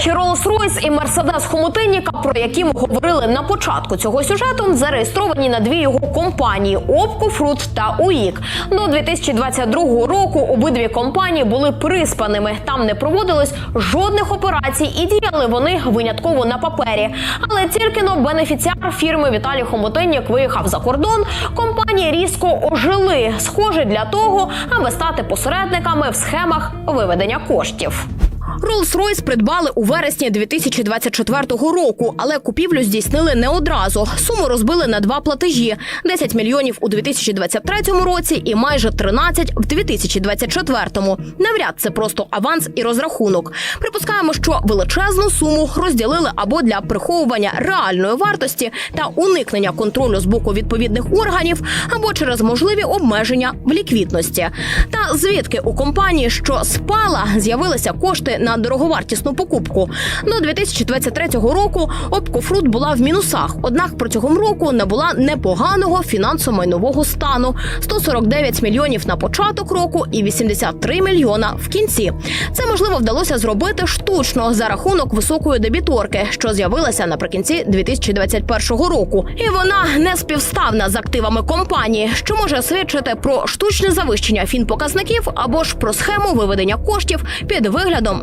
Чи Rolls-Royce і Мерседес Хомутинніка, про які ми говорили на початку цього сюжету, зареєстровані на дві його компанії Опко Фрут та УІК. До 2022 року обидві компанії були приспаними. Там не проводилось жодних операцій і діяли вони винятково на папері. Але тільки но бенефіціар фірми Віталій Хомутиннік виїхав за кордон. Компанії різко ожили, схоже для того, аби стати посередниками в схемах виведення коштів. Rolls-Royce придбали у вересні 2024 року, але купівлю здійснили не одразу. Суму розбили на два платежі: 10 мільйонів у 2023 році і майже 13 в 2024. Навряд це просто аванс і розрахунок. Припускаємо, що величезну суму розділили або для приховування реальної вартості та уникнення контролю з боку відповідних органів, або через можливі обмеження в ліквідності. Та звідки у компанії, що спала, з'явилися кошти на дороговартісну покупку. До 2023 року Опкофрут була в мінусах, однак протягом року набула непоганого фінансово-майнового стану: 149 мільйонів на початок року і 83 мільйона в кінці. Це можливо вдалося зробити штучно за рахунок високої дебіторки, що з'явилася наприкінці 2021 року. І вона не співставна з активами компанії, що може свідчити про штучне завищення фінпоказників або ж про схему виведення коштів під виглядом